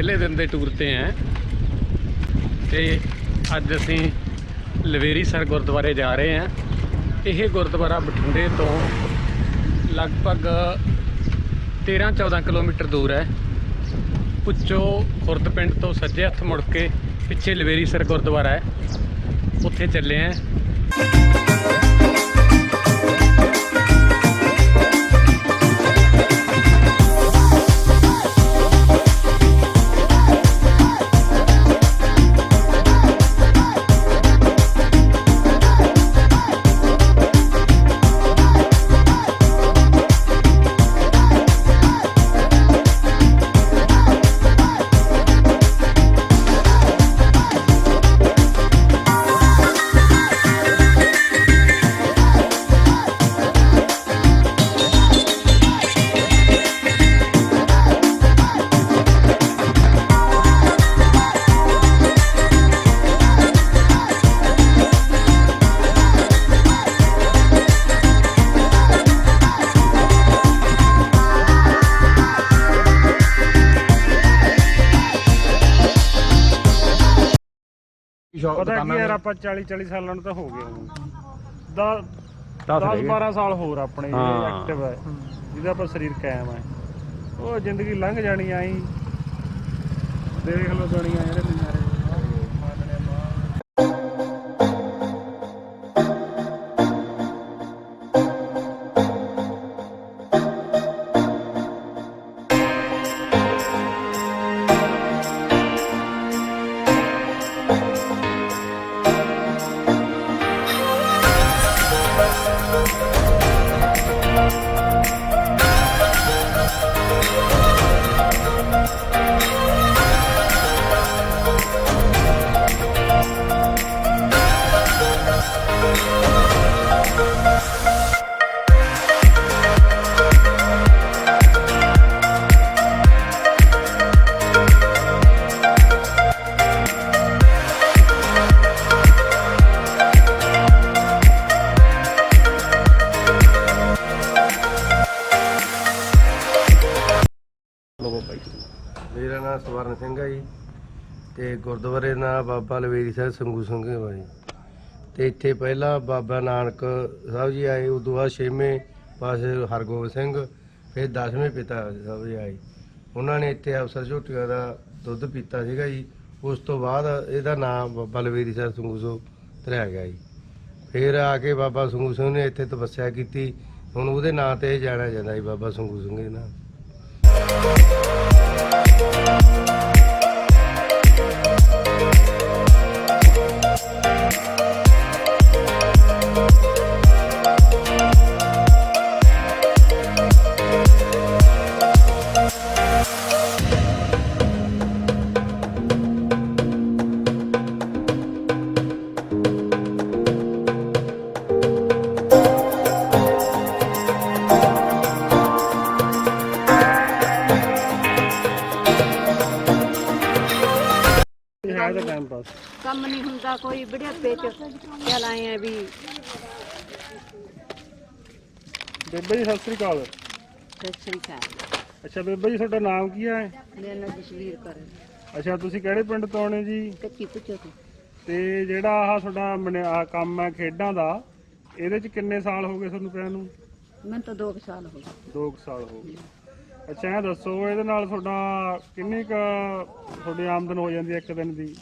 ਪਹਿਲੇ ਦਿਨ ਦੇ ਟੂਰ ਤੇ ਆਂ ਤੇ ਅੱਜ ਅਸੀਂ ਲਵੇਰੀ ਸਰ ਗੁਰਦੁਆਰੇ ਜਾ ਰਹੇ ਹਾਂ। ਇਹ ਗੁਰਦੁਆਰਾ ਬਠਿੰਡੇ ਤੋਂ ਲਗਭਗ 13-14 ਕਿਲੋਮੀਟਰ ਦੂਰ ਹੈ। ਪੁੱਚੋ ਖੁਰਦ ਪਿੰਡ ਤੋਂ ਸੱਜੇ ਹੱਥ ਮੁੜ ਕੇ ਪਿੱਛੇ ਲਵੇਰੀ ਸਰ ਗੁਰਦੁਆਰਾ ਹੈ। ਉੱਥੇ ਚੱਲੇ ਆਂ ਯਾਰ ਆਪਾਂ 40 40 ਸਾਲਾਂ ਨੂੰ ਤਾਂ ਹੋ ਗਏ ਹੁਣ। 10 ਦੱਸ 10 ਦੇ 12 ਸਾਲ ਹੋਰ ਆਪਣੇ। ਐਕਟਿਵ ਹੈ। ਜਿਹਦਾ ਆਪਾਂ ਸਰੀਰ ਕਾਇਮ ਹੈ ਉਹ ਜ਼ਿੰਦਗੀ ਲੰਘ ਜਾਣੀ ਆਈ। ਦੇਖ ਲਓ ਦੁਨੀਆ ਇਹਦੇ ਤੇ ਗੁਰਦੁਆਰੇ ਦਾ ਬਾਬਾ ਲਵੇਰੀ ਸਾਹਿਬ ਸੰਗੂ ਸਿੰਘ ਹੈ ਜੀ। ਤੇ ਇੱਥੇ ਪਹਿਲਾਂ ਬਾਬਾ ਨਾਨਕ ਸਾਹਿਬ ਜੀ ਆਏ, ਉਦੋਂ ਬਾਅਦ ਛੇਵੇਂ ਪਾਸੇ ਹਰਗੋਬਿੰਦ ਸਿੰਘ, ਫਿਰ ਦਸਵੇਂ ਪਿਤਾ ਸਾਹਿਬ ਜੀ ਆਏ। ਉਹਨਾਂ ਨੇ ਇੱਥੇ ਅਫਸਰ ਝੋਟੀਆਂ ਦਾ ਦੁੱਧ ਪੀਤਾ ਸੀਗਾ ਜੀ। ਉਸ ਤੋਂ ਬਾਅਦ ਇਹਦਾ ਨਾਮ ਬਾਬਾ ਲਵੇਰੀ ਸਾਹਿਬ ਸੰਗੂ ਸਿੰਘ ਧਰਿਆ ਗਿਆ ਜੀ। ਫਿਰ ਆ ਕੇ ਬਾਬਾ ਸੰਗੂ ਸਿੰਘ ਨੇ ਇੱਥੇ ਤਪੱਸਿਆ ਕੀਤੀ। ਹੁਣ ਉਹਦੇ ਨਾਂ ਤੇ ਇਹ ਜਾਣਿਆ ਜਾਂਦਾ ਜੀ, ਬਾਬਾ ਸੰਗੂ ਸਿੰਘ ਦੇ ਨਾਮ। ਇਹ ਹੈ ਤਾਂ ਟਾਈਮ ਪਾਸ ਕੰਮ ਨਹੀਂ ਹੁੰਦਾ ਕੋਈ ਬੁਢਾਪੇ ਚ। ਚੱਲ ਆਏ ਆ ਵੀ ਬੇਬੇ ਜੀ ਸਤਿ ਸ੍ਰੀ ਅਕਾਲ। ਸਤਿ ਸ੍ਰੀ ਅਕਾਲ। ਅੱਛਾ ਬੇਬੇ ਜੀ ਤੁਹਾਡਾ ਨਾਮ ਕੀ ਹੈ ਮੇਰਾ ਨਾਮ ਜਸਵੀਰ ਕਰ ਅੱਛਾ ਤੁਸੀਂ ਕਿਹੜੇ ਪਿੰਡ ਤੋਂ ਆਉਣੇ ਜੀ? ਕੱਚੀ ਪੁੱਛੋ ਤੂੰ। ਤੇ ਜਿਹੜਾ ਆਹ ਤੁਹਾਡਾ ਮਨੇ- ਆਹ ਕੰਮ ਹੈ ਖੇਡਾਂ ਦਾ ਇਹਦੇ ਚ ਕਿੰਨੇ ਸਾਲ ਹੋ ਗਏ ਤੁਹਾਨੂੰ ਪਿਆ ਨੂੰ? ਮੈਨੂੰ ਤਾਂ 2 ਸਾਲ ਹੋ ਗਏ। 2 ਸਾਲ ਹੋ ਗਏ। ਅੱਛਾ ਇਹ ਦੱਸੋ ਇਹਦੇ ਨਾਲ ਤੁਹਾਡਾ ਕਿੰਨੀ ਕ ਤੁਹਾਡੀ ਆਮਦਨ ਹੋ ਜਾਂਦੀ ਹੈ ਇੱਕ ਦਿਨ ਦੀ?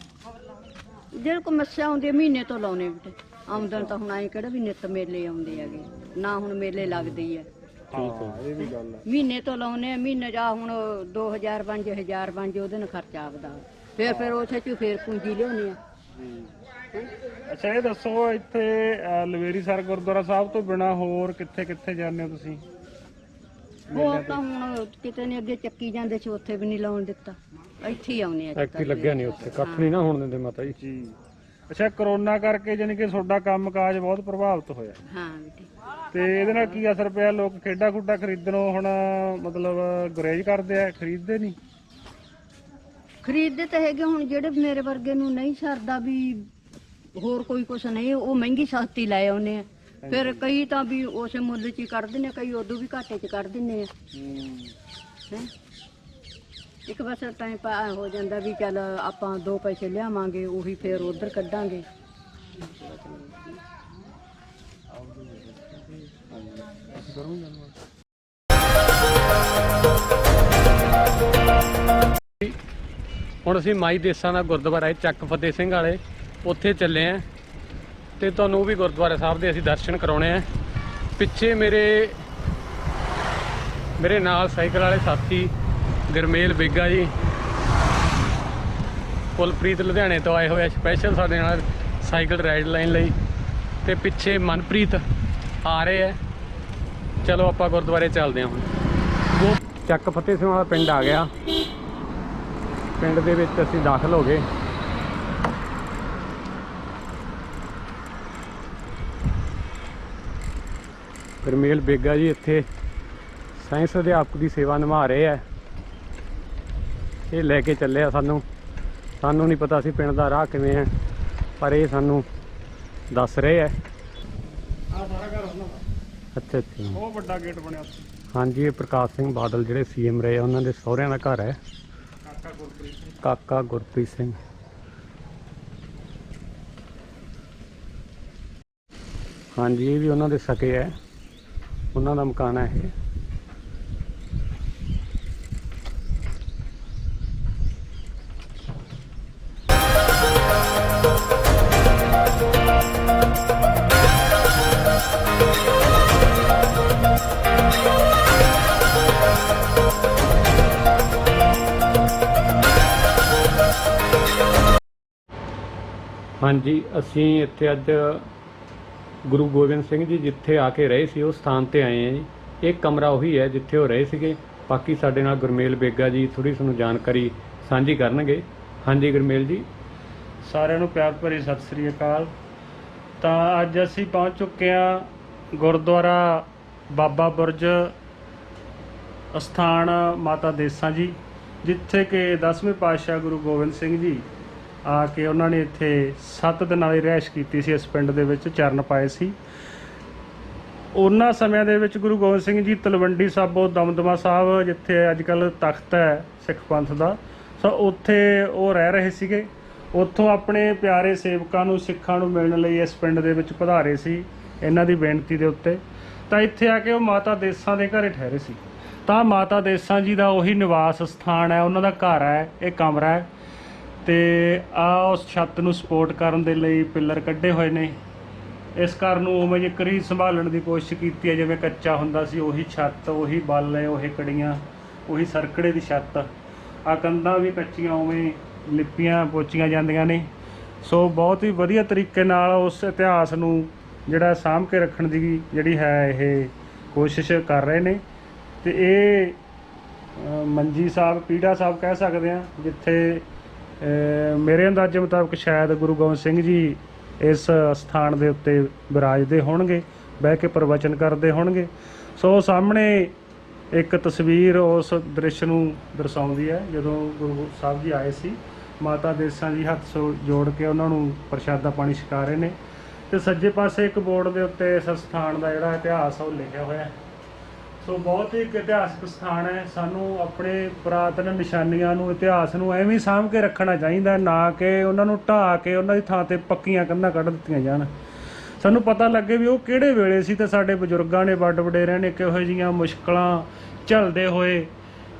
ਜਿਹੜੇ ਕੋ ਮੱਸਿਆ ਆਉਂਦੀ ਮਹੀਨੇ ਤੋਂ ਲਾਉਨੇ ਬੇਟੇ। ਆਮਦਨ ਤਾਂ ਹੁਣ ਆਏ ਕਿਹੜਾ ਵੀ ਨਿੱਤ ਮੇਲੇ ਆਉਂਦੇ ਹੈਗੇ। ਨਾ ਹੁਣ ਮੇਲੇ ਲੱਗਦੇ ਹੀ ਆ। ਹਾਂ। ਇਹ ਵੀ ਗੱਲ ਹੈ। ਮਹੀਨੇ ਤੋਂ ਲਾਉਨੇ ਆ ਮਹੀਨੇ ਜਾ ਹੁਣ 2000 ਬਣ 1000 ਬਣ ਜੇ ਉਹਦੇ ਨਾਲ ਖਰਚਾ ਆਪਦਾ। ਫਿਰ ਫਿਰ ਉਥੇ ਚ ਫਿਰ ਪੂੰਜੀ ਲਿਆਉਣੀ ਆ। ਅੱਛਾ ਇਹ ਦੱਸੋ ਇੱਥੇ ਲਵੇਰੀ ਸਰ ਗੁਰਦੁਆਰਾ ਸਾਹਿਬ ਤੋਂ ਬਿਨਾ ਹੋਰ ਕਿੱਥੇ ਕਿੱਥੇ ਜਾਂਦੇ ਹੋ ਤੁਸੀਂ? ਉਹ ਤਾਂ ਹੁਣ ਕਿਤੇ ਨੇ ਅੱਗੇ ਚੱਕੀ ਜਾਂਦੇ ਸੀ ਉੱਥੇ ਵੀ ਨਹੀਂ ਲਾਉਣ ਦਿੱਤਾ। ਇੱਥੇ ਹੀ ਆਉਨੇ ਆ ਐਕਟੀ ਲੱਗਿਆ ਨਹੀਂ ਉੱਥੇ ਕੱਖ ਨਹੀਂ ਨਾ ਹੋਣ ਦਿੰਦੇ ਮਾਤਾ ਜੀ। ਜੀ। ਅੱਛਾ ਕਰੋਨਾ ਕਰਕੇ ਜਾਨੀ ਕਿ ਤੁਹਾਡਾ ਕੰਮਕਾਜ ਬਹੁਤ ਪ੍ਰਭਾਵਿਤ ਹੋਇਆ। ਹਾਂ ਬੇਟੇ। ਤੇ ਇਹਦੇ ਨਾਲ ਕੀ ਅਸਰ ਪਿਆ? ਲੋਕ ਖੇਡਾਂ ਖੁੱਡਾਂ ਖਰੀਦਣੋਂ ਹੁਣ ਮਤਲਬ ਗੁਰੇਜ ਕਰਦੇ ਆ ਖਰੀਦਦੇ ਨਹੀਂ ਖਰੀਦਦੇ ਤਾਂ ਹੈਗੇ ਹੁਣ ਜਿਹੜੇ ਮੇਰੇ ਵਰਗੇ ਨੂੰ ਨਹੀਂ ਸਰਦਾ ਵੀ ਹੋਰ ਕੋਈ ਕੁਛ ਨਹੀਂ ਉਹ ਮਹਿੰਗੀ ਸਸਤੀ ਲੈ ਆਉਨੇ ਆ। ਫਿਰ ਕਈ ਤਾਂ ਵੀ ਉਸੇ ਮੁੱਲ 'ਚ ਹੀ ਕੱਢ ਦਿੰਦੇ ਕਈ ਉਦੋਂ ਵੀ ਘਾਟੇ 'ਚ ਕੱਢ ਦਿੰਦੇ ਆ। ਹੈਂ। ਇੱਕ ਬਸ ਟਾਈਮ ਪਾ ਹੋ ਜਾਂਦਾ ਵੀ ਚੱਲ ਆਪਾਂ ਦੋ ਪੈਸੇ ਲਿਆਵਾਂਗੇ, ਉਹੀ ਫਿਰ ਉਧਰ ਕੱਢਾਂਗੇ। ਹੁਣ ਅਸੀਂ ਮਾਈ ਦੇਸਾਂ ਦਾ ਗੁਰਦੁਆਰਾ ਹੈ, ਚੱਕ ਫਤਿਹ ਸਿੰਘ ਵਾਲੇ, ਉੱਥੇ ਚੱਲੇ ਆਂ ਤੇ ਤੁਹਾਨੂੰ ਉਹ ਵੀ ਗੁਰਦੁਆਰਾ ਸਾਹਿਬ ਦੇ ਅਸੀਂ ਦਰਸ਼ਨ ਕਰਾਉਣੇ ਆ। ਪਿੱਛੇ ਮੇਰੇ ਮੇਰੇ ਨਾਲ ਸਾਈਕਲ ਵਾਲੇ ਸਾਥੀ ਗਰਮੇਲ ਬੇਗਾ ਜੀ, ਕੁਲਪ੍ਰੀਤ ਲੁਧਿਆਣੇ ਤੋਂ ਆਏ ਹੋਏ ਆ ਸਪੈਸ਼ਲ ਸਾਡੇ ਨਾਲ ਸਾਈਕਲ ਰਾਈਡ ਲਾਈਨ ਲਈ। ਤੇ ਪਿੱਛੇ ਮਨਪ੍ਰੀਤ ਆ ਰਹੇ ਆ। ਚਲੋ ਆਪਾਂ ਗੁਰਦੁਆਰੇ ਚੱਲਦੇ ਹਾਂ ਹੁਣ। ਉਹ ਚੱਕ ਫਤਿਹ ਸਿੰਘ ਵਾਲਾ ਪਿੰਡ ਆ ਗਿਆ। ਪਿੰਡ ਦੇ ਵਿੱਚ ਅਸੀਂ ਦਾਖਲ ਹੋ ਗਏ। ਗਰਮੇਲ ਬੇਗਾ ਜੀ ਇੱਥੇ ਸਾਇੰਸ ਅਧਿਆਪਕ ਦੀ ਸੇਵਾ ਨਿਭਾ ਰਹੇ ਆ। ਇਹ ਲੈ ਕੇ ਚੱਲੇ ਆ ਸਾਨੂੰ। ਸਾਨੂੰ ਨਹੀਂ ਪਤਾ ਸੀ ਪਿੰਡ ਦਾ ਰਾਹ ਕਿਵੇਂ ਹੈ ਪਰ ਇਹ ਸਾਨੂੰ ਦੱਸ ਰਹੇ ਆ। ਆ ਸਾਰਾ ਘਰ ਉਹਨਾਂ ਦਾ। ਅੱਛਾ ਅੱਛਾ। ਬਹੁਤ ਵੱਡਾ ਗੇਟ ਬਣਿਆ ਹਾਂਜੀ ਇਹ ਪ੍ਰਕਾਸ਼ ਸਿੰਘ ਬਾਦਲ ਜਿਹੜੇ ਸੀਐਮ ਰਹੇ ਆ ਉਹਨਾਂ ਦੇ ਸਹੁਰਿਆਂ ਦਾ ਘਰ ਹੈ। ਕਾਕਾ ਗੁਰਪ੍ਰੀਤ ਸਿੰਘ। ਕਾਕਾ ਗੁਰਪ੍ਰੀਤ ਸਿੰਘ। ਹਾਂਜੀ ਇਹ ਵੀ ਉਹਨਾਂ ਦੇ ਸਕੇ ਹੈ ਉਹਨਾਂ ਦਾ ਮਕਾਨ ਹੈ ਇਹ। ਹਾਂਜੀ ਅਸੀਂ ਇੱਥੇ ਅੱਜ ਗੁਰੂ ਗੋਬਿੰਦ ਸਿੰਘ ਜੀ ਜਿੱਥੇ ਆ ਕੇ ਰਹੇ ਸੀ ਉਸ ਸਥਾਨ ਤੇ ਆਏ ਹਾਂ ਜੀ। ਇਹ ਕਮਰਾ ਉਹੀ ਹੈ ਜਿੱਥੇ ਉਹ ਰਹੇ ਸੀਗੇ। ਬਾਕੀ ਸਾਡੇ ਨਾਲ ਗੁਰਮੇਲ ਬੇਗਾ ਜੀ ਥੋੜੀ ਸਾਨੂੰ ਜਾਣਕਾਰੀ ਸਾਂਝੀ ਕਰਨਗੇ। ਹਾਂਜੀ ਗੁਰਮੇਲ ਜੀ। ਸਾਰਿਆਂ ਨੂੰ ਪਿਆਰ ਭਰੀ ਸਤਿ ਸ੍ਰੀ ਅਕਾਲ। ਤਾਂ ਅੱਜ ਅਸੀਂ ਪਹੁੰਚ ਚੁੱਕੇ ਹਾਂ ਗੁਰਦੁਆਰਾ ਬਾਬਾ ਬੁਰਜ ਅਸਥਾਨ ਮਾਤਾ ਦੇਸਾਂ ਜੀ, ਜਿੱਥੇ ਕਿ 10ਵੇਂ ਪਾਤਸ਼ਾਹ ਗੁਰੂ ਗੋਬਿੰਦ ਸਿੰਘ ਜੀ ਆ ਕੇ ਉਹਨਾਂ ਨੇ ਇੱਥੇ 7 ਦਿਨਾਂ ਦੀ ਰਿਹਾਇਸ਼ ਕੀਤੀ ਸੀ ਇਸ ਪਿੰਡ ਦੇ ਵਿੱਚ, ਚਰਨ ਪਾਏ ਸੀ। ਉਹਨਾਂ ਸਮਿਆਂ ਦੇ ਵਿੱਚ ਗੁਰੂ ਗੋਬਿੰਦ ਸਿੰਘ ਜੀ ਤਲਵੰਡੀ ਸਾਬੋ ਦਮਦਮਾ ਸਾਹਿਬ, ਜਿੱਥੇ ਅੱਜ ਕੱਲ ਤਖਤ ਹੈ ਸਿੱਖ ਪੰਥ ਦਾ, ਸੋ ਉੱਥੇ ਉਹ ਰਹਿ ਰਹੇ ਸੀਗੇ। ਉੱਥੋਂ ਆਪਣੇ ਪਿਆਰੇ ਸੇਵਕਾਂ ਨੂੰ, ਸਿੱਖਾਂ ਨੂੰ ਮਿਲਣ ਲਈ ਇਸ ਪਿੰਡ ਦੇ ਵਿੱਚ ਪਧਾਰੇ ਸੀ, ਇਹਨਾਂ ਦੀ ਬੇਨਤੀ ਦੇ ਉੱਤੇ। ਤਾਂ ਇੱਥੇ ਆ ਕੇ ਉਹ ਮਾਤਾ ਦੇਸਾਂ ਦੇ ਘਰੇ ਠਹਿਰੇ ਸੀ। ਤਾਂ ਮਾਤਾ ਦੇਸਾਂ ਜੀ ਦਾ ਉਹੀ ਨਿਵਾਸ ਸਥਾਨ ਹੈ, ਉਹਨਾਂ ਦਾ ਘਰ ਹੈ, ਇਹ ਕਮਰਾ ਹੈ। ਤੇ ਆ ਉਸ ਛੱਤ ਨੂੰ ਸਪੋਰਟ ਕਰਨ ਦੇ ਲਈ ਪਿੱਲਰ ਕੱਢੇ ਹੋਏ ਨੇ। ਇਸ ਘਰ ਨੂੰ ਉਵੇਂ ਜੇ ਕਰੀ ਸੰਭਾਲਣ ਦੀ ਕੋਸ਼ਿਸ਼ ਕੀਤੀ ਹੈ, ਜਿਵੇਂ ਕੱਚਾ ਹੁੰਦਾ ਸੀ, ਉਹੀ ਛੱਤ, ਉਹੀ ਬਾਲੇ ਉਹੀ ਕੜੀਆਂ, ਉਹੀ ਸਰਕੜੇ ਦੀ ਛੱਤ। ਆ ਕੰਧਾਂ ਵੀ ਕੱਚੀਆਂ, ਉਵੇਂ ਲਿਪੀਆਂ ਪੋਚੀਆਂ ਜਾਂਦੀਆਂ ਨੇ। ਸੋ ਬਹੁਤ ਹੀ ਵਧੀਆ ਤਰੀਕੇ ਨਾਲ ਉਸ ਇਤਿਹਾਸ ਨੂੰ ਜਿਹੜਾ ਸਾਂਭ ਕੇ ਰੱਖਣ ਦੀ ਜਿਹੜੀ ਹੈ, ਇਹ ਕੋਸ਼ਿਸ਼ ਕਰ ਰਹੇ ਨੇ। ਤੇ ਇਹ ਮੰਜੀ ਸਾਹਿਬ, ਪੀੜਾ ਸਾਹਿਬ ਕਹਿ ਸਕਦੇ ਆ ਜਿੱਥੇ ਮੇਰੇ ਅੰਦਾਜ਼ੇ ਮੁਤਾਬਕ ਸ਼ਾਇਦ ਗੁਰੂ ਗੋਬਿੰਦ ਸਿੰਘ ਜੀ ਇਸ ਸਥਾਨ ਦੇ ਉੱਤੇ ਵਿਰਾਜਦੇ ਹੋਣਗੇ, ਬਹਿ ਕੇ ਪ੍ਰਵਚਨ ਕਰਦੇ ਹੋਣਗੇ। ਸੋ ਸਾਹਮਣੇ ਇੱਕ ਤਸਵੀਰ ਉਸ ਦ੍ਰਿਸ਼ ਨੂੰ ਦਰਸਾਉਂਦੀ ਹੈ, ਜਦੋਂ ਗੁਰੂ ਸਾਹਿਬ ਜੀ ਆਏ ਸੀ, ਮਾਤਾ ਦੇਸਾਂ ਜੀ ਹੱਥ ਸੋ, ਜੋੜ ਕੇ ਉਹਨਾਂ ਨੂੰ ਪ੍ਰਸ਼ਾਦਾ ਪਾਣੀ ਛਕਾ ਰਹੇ ਨੇ। ਤੇ ਸੱਜੇ ਪਾਸੇ ਇੱਕ ਬੋਰਡ ਦੇ ਉੱਤੇ ਇਸ ਸਥਾਨ ਦਾ ਜਿਹੜਾ ਇਤਿਹਾਸ ਆ, ਉਹ ਲਿਖਿਆ ਹੋਇਆ ਹੈ। ਸੋ ਬਹੁਤ ਹੀ ਇੱਕ ਇਤਿਹਾਸਕ ਸਥਾਨ ਹੈ। ਸਾਨੂੰ ਆਪਣੇ ਪੁਰਾਤਨ ਨਿਸ਼ਾਨੀਆਂ ਨੂੰ ਇਤਿਹਾਸ ਨੂੰ ਐਵੇਂ ਹੀ ਸਾਂਭ ਕੇ ਰੱਖਣਾ ਚਾਹੀਦਾ ਹੈ, ਨਾ ਕਿ ਉਹਨਾਂ ਨੂੰ ਢਾਹ ਕੇ ਉਹਨਾਂ ਦੀ ਥਾਂ ਤੇ ਪੱਕੀਆਂ ਕੰਧਾਂ ਕੱਢ ਦਿੱਤੀਆਂ ਜਾਣ। ਸਾਨੂੰ ਪਤਾ ਲੱਗੇ ਵੀ ਉਹ ਕਿਹੜੇ ਵੇਲੇ ਸੀ ਤੇ ਸਾਡੇ ਬਜ਼ੁਰਗਾਂ ਨੇ ਵੱਡ ਵਡੇਰਿਆਂ ਨੇ ਕਿਹੋ ਜਿਹੀਆਂ ਮੁਸ਼ਕਲਾਂ ਝੱਲਦੇ ਹੋਏ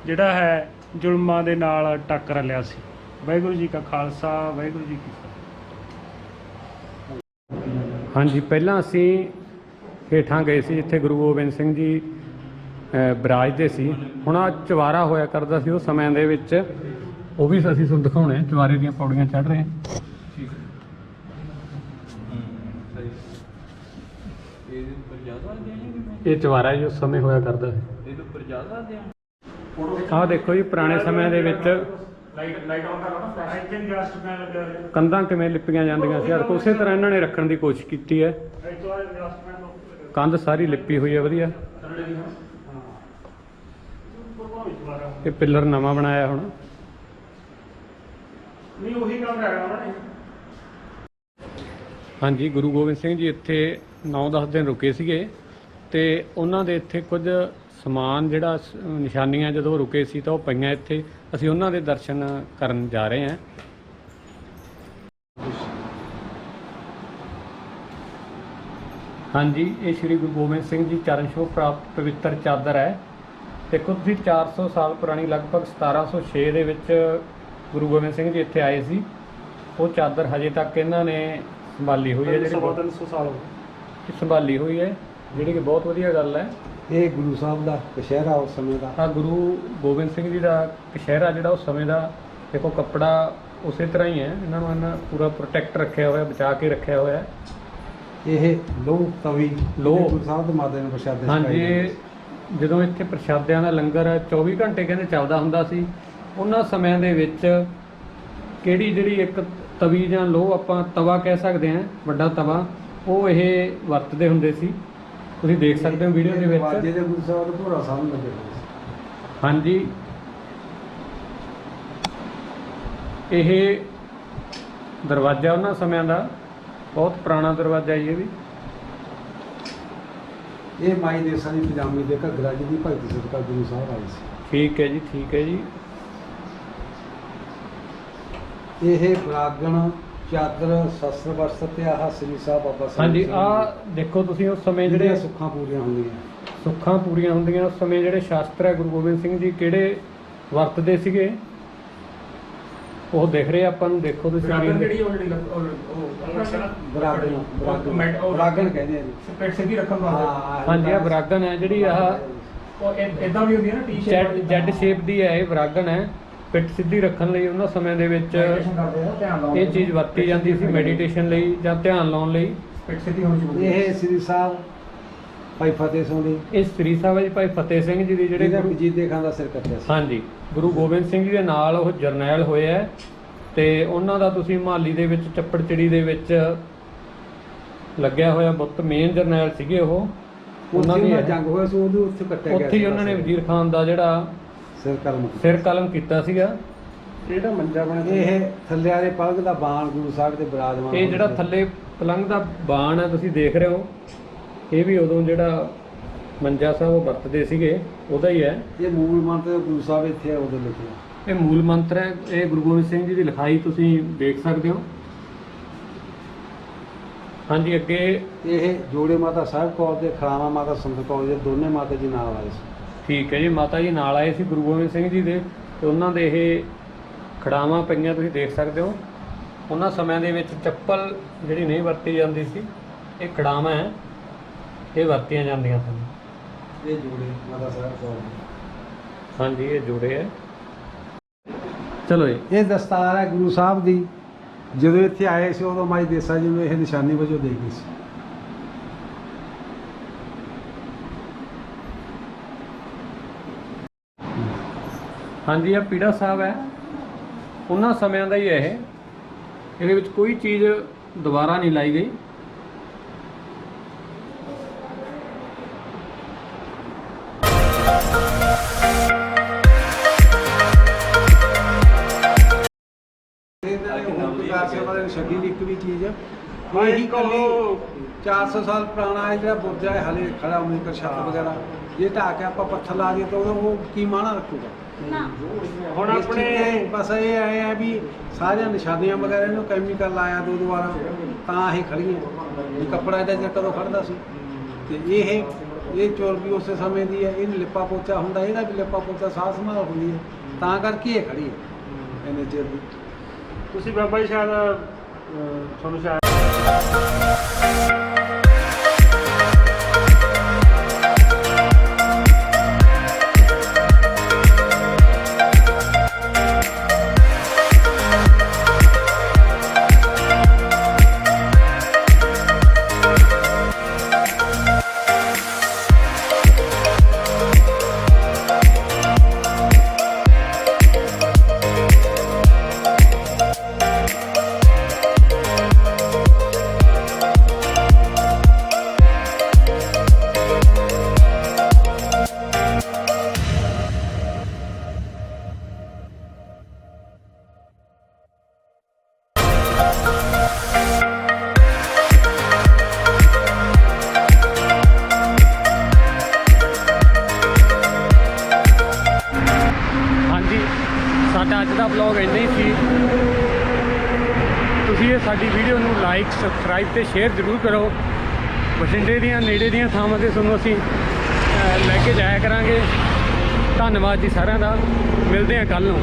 ਜਿਹੜਾ ਹੈ ਜ਼ੁਲਮਾਂ ਦੇ ਨਾਲ ਟੱਕਰ ਲਿਆ ਸੀ। ਵਾਹਿਗੁਰੂ ਜੀ ਕਾ ਖਾਲਸਾ ਵਾਹਿਗੁਰੂ ਜੀ ਕੀ ਫਤਿਹ। ਹਾਂਜੀ ਪਹਿਲਾਂ ਅਸੀਂ ਹੇਠਾਂ ਗਏ ਸੀ ਜਿੱਥੇ ਗੁਰੂ ਗੋਬਿੰਦ ਸਿੰਘ ਜੀ ਬਿਰਾਜਦੇ ਸੀ। ਹੁਣ ਆ ਚਵਾਰਾ ਹੋਇਆ ਕਰਦਾ ਸੀ ਉਹ ਸਮਿਆਂ ਦੇ ਵਿੱਚ। ਉਹ ਵੀ ਅਸੀਂ ਤੁਹਾਨੂੰ ਦਿਖਾਉਣੇ ਚਵਾਰੇ ਦੀਆਂ ਪੌੜੀਆਂ ਚੜ੍ਹ ਰਹੇ ਹਾਂ। ਇਹ ਚਵਾਰਾ ਜੋ ਸਮੇਂ ਹੋਇਆ ਕਰਦਾ ਸੀ। ਆਹ ਦੇਖੋ ਜੀ ਪੁਰਾਣੇ ਸਮਿਆਂ ਦੇ ਵਿੱਚ ਲਾਈਟ ਲਾਈਟ ਆਨ ਕਰ ਲਓ ਨਾ ਇੱਥੇ ਗੈਸਟ ਪੈਨ ਲੱਗਿਆ ਹੋਇਆ ਕੰਧਾਂ ਕਿਵੇਂ ਲਿਪੀਆਂ ਜਾਂਦੀਆਂ ਸੀ ਹਰ ਉਸੇ ਤਰ੍ਹਾਂ ਇਹਨਾਂ ਨੇ ਰੱਖਣ ਦੀ ਕੋਸ਼ਿਸ਼ ਕੀਤੀ ਹੈ। ਕੰਧ ਸਾਰੀ ਲਿਪੀ ਹੋਈ ਹੈ ਵਧੀਆ ਥੱਲੇ ਦੀ ਹਾਂ ਪ੍ਰਭਾਵਿਤ ਦੁਬਾਰਾ ਇਹ ਪਿੱਲਰ ਨਵਾਂ ਬਣਾਇਆ ਹੁਣ। ਨਹੀਂ ਉਹੀ ਕੰਮ ਹੈਗਾ ਉਹਨਾਂ ਨੇ। ਹਾਂਜੀ ਗੁਰੂ ਗੋਬਿੰਦ ਸਿੰਘ ਜੀ ਇੱਥੇ 9-10 ਦਿਨ ਰੁਕੇ ਸੀਗੇ ਤੇ ਉਹਨਾਂ ਦੇ ਇੱਥੇ ਕੁਝ ਸਮਾਨ ਜਿਹੜਾ ਨਿਸ਼ਾਨੀਆਂ ਜਦੋਂ ਰੁਕੇ ਸੀ ਤਾਂ ਉਹ ਪਈਆਂ ਇੱਥੇ। ਅਸੀਂ ਉਹਨਾਂ ਦੇ ਦਰਸ਼ਨ ਕਰਨ ਜਾ ਰਹੇ ਹਾਂ। ਹਾਂਜੀ ਇਹ ਸ੍ਰੀ ਗੁਰੂ ਗੋਬਿੰਦ ਸਿੰਘ ਜੀ ਚਰਨ ਛੋਹ ਪ੍ਰਾਪਤ ਪਵਿੱਤਰ ਚਾਦਰ ਹੈ। ਦੇਖੋ ਤੁਸੀਂ 400 ਸਾਲ ਪੁਰਾਣੀ ਲਗਭਗ 1706 ਦੇ ਵਿੱਚ ਗੁਰੂ ਗੋਬਿੰਦ ਸਿੰਘ ਜੀ ਇੱਥੇ ਆਏ ਸੀ। ਉਹ ਚਾਦਰ ਹਜੇ ਤੱਕ ਇਹਨਾਂ ਨੇ ਸੰਭਾਲੀ ਹੋਈ ਹੈ ਜਿਹੜੀ ਬਹੁਤ- 300 ਸਾਲ ਹੋ ਗਏ। ਸੰਭਾਲੀ ਹੋਈ ਹੈ ਜਿਹੜੀ ਕਿ ਬਹੁਤ ਵਧੀਆ ਗੱਲ ਹੈ। ਇਹ ਗੁਰੂ ਸਾਹਿਬ ਦਾ ਕਸ਼ਹਿਰਾ ਉਸ ਸਮੇਂ ਦਾ। ਆ ਗੁਰੂ ਗੋਬਿੰਦ ਸਿੰਘ ਜੀ ਦਾ ਕਸ਼ਹਿਰਾ ਜਿਹੜਾ ਉਸ ਸਮੇਂ ਦਾ ਦੇਖੋ ਕੱਪੜਾ ਉਸੇ ਤਰ੍ਹਾਂ ਹੀ ਹੈ। ਇਹਨਾਂ ਨੂੰ ਇਹਨਾਂ ਪੂਰਾ ਪ੍ਰੋਟੈਕਟ ਰੱਖਿਆ ਹੋਇਆ ਬਚਾ ਕੇ ਰੱਖਿਆ ਹੋਇਆ ਹੈ। ਇਹ ਲੋਹ ਤਵੀ ਲੋਹ। ਗੁਰੂ ਸਾਹਿਬ ਦੇ ਮਾਦੇ ਨੂੰ ਪ੍ਰਸ਼ਾਦੇ ਹਾਂਜੀ ਇਹ ਜਦੋਂ ਇੱਥੇ ਪ੍ਰਸ਼ਾਦਿਆਂ ਦਾ ਲੰਗਰ 24 ਘੰਟੇ ਕਹਿੰਦੇ ਚੱਲਦਾ ਹੁੰਦਾ ਸੀ ਉਹਨਾਂ ਸਮਿਆਂ ਦੇ ਵਿੱਚ ਕਿਹੜੀ ਜਿਹੜੀ ਇੱਕ ਤਵੀ ਜਾਂ ਲੋਹ ਆਪਾਂ ਤਵਾ ਕਹਿ ਸਕਦੇ ਹਾਂ ਵੱਡਾ ਤਵਾ ਉਹ ਇਹ ਵਰਤਦੇ ਹੁੰਦੇ ਸੀ। ਤੁਸੀਂ ਦੇਖ ਸਕਦੇ ਹੋ ਵੀਡੀਓ ਦੇ ਵਿੱਚ। ਦੇ ਗੁਰੂ ਸਾਹਿਬ ਦਾ ਭੋਰਾ ਸਾਹਿਬ ਲੱਗੇ ਹੋਏ ਸੀ। ਹਾਂਜੀ। ਇਹ ਦਰਵਾਜ਼ਾ ਉਹਨਾਂ ਸਮਿਆਂ ਦਾ ਬਹੁਤ ਪੁਰਾਣਾ ਦਰਵਾਜ਼ਾ ਜੀ ਇਹ ਵੀ। ਇਹ ਮਾਈ ਦੇਸਾਂ ਦੀ ਪਜਾਮੀ ਦੇ ਘੱਗਰਾ ਜੀ ਦੀ ਭਗਤੀ ਸਦਕਾ ਗੁਰੂ ਸਾਹਿਬ ਆਏ ਸੀ। ਠੀਕ ਹੈ ਜੀ ਠੀਕ ਹੈ ਜੀ। ਇਹ ਬਰਾਗਣ ਚਾਦਰ ਸ਼ਸਤਰ ਵਸਤਰ ਤੇ ਆਹ ਸ੍ਰੀ ਸਾਹਿਬ ਬਾਬਾ ਸਾਹਿਬ ਹਾਂਜੀ ਆ ਦੇਖੋ ਤੁਸੀਂ ਉਸ ਸਮੇਂ ਜਿਹੜੇ ਜਿਹੜੀਆਂ ਸੁੱਖਾਂ ਪੂਰੀਆਂ ਹੁੰਦੀਆਂ। ਸੁੱਖਾਂ ਪੂਰੀਆਂ ਹੁੰਦੀਆਂ ਉਸ ਸਮੇਂ ਜਿਹੜੇ ਸ਼ਾਸਤਰ ਹੈ ਗੁਰੂ ਗੋਬਿੰਦ ਸਿੰਘ ਜੀ ਕਿਹੜੇ ਵਰਤਦੇ ਸੀਗੇ? ਉਹ ਦਿਖ ਰਹੇ ਆਪਾਂ ਨੂੰ ਦੇਖੋ ਤੁਸੀਂ ਉਹ ਜਿਹੜੀ ਉਹ ਉਹ- ਬਰਾਗਣ ਕਹਿੰਦੇ ਆ ਜੀ। ਸਪੈਟ ਸਿੱਧੀ ਰੱਖਣ ਵਾਸਤੇ। ਹਾਂਜੀ ਆ ਬਰਾਗਨ ਹੈ ਜਿਹੜੀ ਆਹ ਉਹ ਇਦਾਂ ਵੀ ਹੁੰਦੀ ਹੈ ਨਾ ਟੀ ਜੈਡ ਜੈਡ ਸ਼ੇਪ ਦੀ ਹੈ ਇਹ ਬਰਾਗਨ ਹੈ। ਪਿੱਠ ਸਿੱਧੀ ਰੱਖਣ ਲਈ ਉਹਨਾਂ ਸਮੇਂ ਦੇ ਵਿੱਚ ਆ ਇਹ ਚੀਜ਼ ਵਰਤੀ ਜਾਂਦੀ ਸੀ ਮੈਡੀਟੇਸ਼ਨ ਲਈ ਜਾਂ ਧਿਆਨ ਲਾਉਣ ਲਈ। ਸਪੈਟ ਸਿੱਧੀ ਹੋਣੀ ਚਾਹੀਦੀ ਇਹ ਸ੍ਰੀ ਸਾਹਿਬ ਭਾਈ ਫਤਿਹ ਸਿੰਘ ਦੀ। ਇਹ ਸ੍ਰੀ ਸਾਹਿਬ ਜੀ ਭਾਈ ਫਤਿਹ ਸਿੰਘ ਜੀ ਦੀ ਜਿਹੜੇ ਜਿਹੜੇ ਗੁਰੂ ਜੀਤੇ ਖਾਨ ਦਾ ਸਿਰ ਕੱਟਿਆ ਸੀ। ਹਾਂਜੀ ਗੁਰੂ ਗੋਬਿੰਦ ਸਿੰਘ ਜੀ ਦੇ ਨਾਲ ਉਹ ਜਰਨੈਲ ਹੋਏ ਹੈ ਤੇ ਉਹਨਾਂ ਦਾ ਤੁਸੀਂ ਮਾਲੀ ਦੇ ਵਿੱਚ ਚੱਪੜਚਿੜੀ ਦੇ ਵਿੱਚ ਲੱਗਿਆ ਹੋਇਆ ਬੁੱਤ ਮੇਨ ਜਰਨੈਲ ਸੀਗੇ ਉਹ। ਉਹਨਾਂ ਦੀ ਜੰਗ ਹੋਇਆ ਸੀ ਉਹਦੇ ਉੱਥੇ ਕੱਟਿਆ ਗਿਆ ਉੱਥੇ ਹੀ ਸੀ ਉਹਨਾਂ ਨੇ ਸਿਰ। ਵਜ਼ੀਰ ਖਾਨ ਦਾ ਜਿਹੜਾ ਸਿਰ ਕਲਮ ਸਿਰ ਕਲਮ ਕੀਤਾ ਸੀਗਾ। ਇਹਦਾ ਮੰਜਾ ਬਣਿਆ ਇਹ ਥੱਲੇ ਵਾਲੇ ਪਲਗ ਦਾ ਬਾਣ ਗੁਰੂ ਸਾਹਿਬ ਦੇ ਬਿਰਾਜਮਾਨ ਇਹ ਜਿਹੜਾ ਸੀ। ਥੱਲੇ ਪਲੰਗ ਦਾ ਬਾਣ ਹੈ ਤੁਸੀਂ ਦੇਖ ਰਹੇ ਹੋ। ਇਹ ਵੀ ਉਦੋਂ ਜਿਹੜਾ ਮੰਜਾ ਸਾਹਿਬ ਵਰਤਦੇ ਸੀਗੇ ਉਹਦਾ ਹੀ ਹੈ। ਇਹ ਮੂਲ ਮੰਤਰ ਗੁਰੂ ਸਾਹਿਬ ਇੱਥੇ ਆ ਉਹਦੇ ਲਿਖਿਆ। ਇਹ ਮੂਲ ਮੰਤਰ ਹੈ ਇਹ ਗੁਰੂ ਗੋਬਿੰਦ ਸਿੰਘ ਜੀ ਦੀ ਲਿਖਾਈ ਤੁਸੀਂ ਦੇਖ ਸਕਦੇ ਹੋ। ਹਾਂਜੀ ਅੱਗੇ ਇਹ ਜੋੜੇ ਮਾਤਾ ਸਾਹਿਬ ਕੌਰ ਦੇ ਖਰਾਵਾ ਮਾਤਾ ਸੰਤ ਕੌਰ ਦੇ ਦੋਨੇ ਮਾਤਾ ਜੀ ਨਾਲ ਆਏ ਸੀ। ਠੀਕ ਹੈ ਜੀ ਮਾਤਾ ਜੀ ਨਾਲ ਆਏ ਸੀ ਗੁਰੂ ਗੋਬਿੰਦ ਸਿੰਘ ਜੀ ਦੇ ਤੇ ਉਹਨਾਂ ਦੇ ਇਹ ਖੜਾਵਾਂ ਪਈਆਂ ਤੁਸੀਂ ਦੇਖ ਸਕਦੇ ਹੋ। ਉਹਨਾਂ ਸਮਿਆਂ ਦੇ ਵਿੱਚ ਚੱਪਲ ਜਿਹੜੀ ਨਹੀਂ ਵਰਤੀ ਜਾਂਦੀ ਸੀ ਇਹ ਖੜਾਵਾਂ ਹੈ। ਇਹ ਵਰਤੀਆਂ ਜਾਂਦੀਆਂ ਸਨ। ਇਹ ਜੋੜੇ ਮਾਤਾ ਸਾਹਿਬ ਦੇ। ਹਾਂਜੀ ਇਹ ਜੋੜੇ ਹੈ ਚਲੋ ਜੀ। ਇਹ ਦਸਤਾਰ ਹੈ ਗੁਰੂ ਸਾਹਿਬ ਦੀ। ਜਦੋਂ ਇੱਥੇ ਆਏ ਸੀ ਉਦੋਂ ਮਾਈ ਦੇਸਾ ਜੀ ਨੂੰ ਇਹ ਨਿਸ਼ਾਨੀ ਵਜੋਂ ਦੇ ਗਈ ਸੀ। ਹਾਂਜੀ ਇਹ ਪੀੜਾ ਸਾਹਿਬ ਹੈ। ਉਹਨਾਂ ਸਮਿਆਂ ਦਾ ਹੀ ਹੈ ਇਹ। ਇਹਦੇ ਵਿੱਚ ਕੋਈ ਚੀਜ਼ ਦੁਬਾਰਾ ਨਹੀਂ ਲਾਈ ਗਈ। ਨੇ ਨੇ ਛੱਡੀ ਦੀ ਇੱਕ ਵੀ ਚੀਜ਼। ਇਹੀ ਕੱਲੀ 400 ਸਾਲ ਪੁਰਾਣਾ ਇਹ ਜਿਹੜਾ ਬੁਰਜ ਹੈ ਹਲੇ ਖੜਾ ਅੰਮ੍ਰਿਤਸਰ ਛੱਤ ਵਗੈਰਾ। ਜੇ ਢਾਹ ਕੇ ਆਪਾਂ ਪੱਥਰ ਲਾ ਦਈਏ ਤਾਂ ਉਹ ਕੀ ਮਾਣਾ ਰੱਖੂਗਾ? ਹੁਣ ਤੇ ਬਸ ਇਹ ਆਏ ਆ ਵੀ ਸਾਰੀਆਂ ਨਿਸ਼ਾਨੀਆਂ ਵਗੈਰਾ ਇਹਨੂੰ ਕੈਮੀਕਲ ਲਾਇਆ ਦੋ ਦੁਬਾਰਾ ਤਾਂ ਇਹ ਖੜੀਆਂ ਇਹ ਕੱਪੜਾ ਇਹਦਾ ਜਿਹੜਾ ਕਦੋਂ ਖੜਦਾ ਸੀ। ਤੇ ਇਹ ਇਹ ਚੋਰ ਵੀ ਉਸੇ ਸਮੇਂ ਦੀ ਹੈ ਇਹਨੂੰ ਲਿਪਾ ਪੋਚਾ ਹੁੰਦਾ ਇਹਦਾ ਵੀ ਲਿਪਾ ਪੋਚਾ ਸਾਹ ਸੰਭਾਲ ਹੁੰਦੀ ਹੈ। ਤਾਂ ਕਰਕੇ ਇਹ ਖੜੀ ਹੈ। ਇਹਨੇ ਚਿਰ ਦੀ। ਤੁਸੀਂ ਬਾਬਾ ਜੀ ਸ਼ਾਇਦ ਅਹ, ਤੁਹਾਨੂੰ ਸ਼ਾਇਦ ਤੁਸੀਂ ਸਾਡੀ ਵੀਡੀਓ ਨੂੰ ਲਾਈਕ ਸਬਸਕ੍ਰਾਈਬ ਤੇ ਸ਼ੇਅਰ ਜ਼ਰੂਰ ਕਰੋ। ਬਠਿੰਡੇ ਦੀਆਂ ਨੇੜੇ ਦੀਆਂ ਥਾਵਾਂ ਤੇ ਤੁਹਾਨੂੰ ਅਸੀਂ ਲੈ ਕੇ ਜਾਇਆ ਕਰਾਂਗੇ। ਧੰਨਵਾਦ ਜੀ ਸਾਰਿਆਂ ਦਾ। ਮਿਲਦੇ ਹਾਂ ਕੱਲ ਨੂੰ।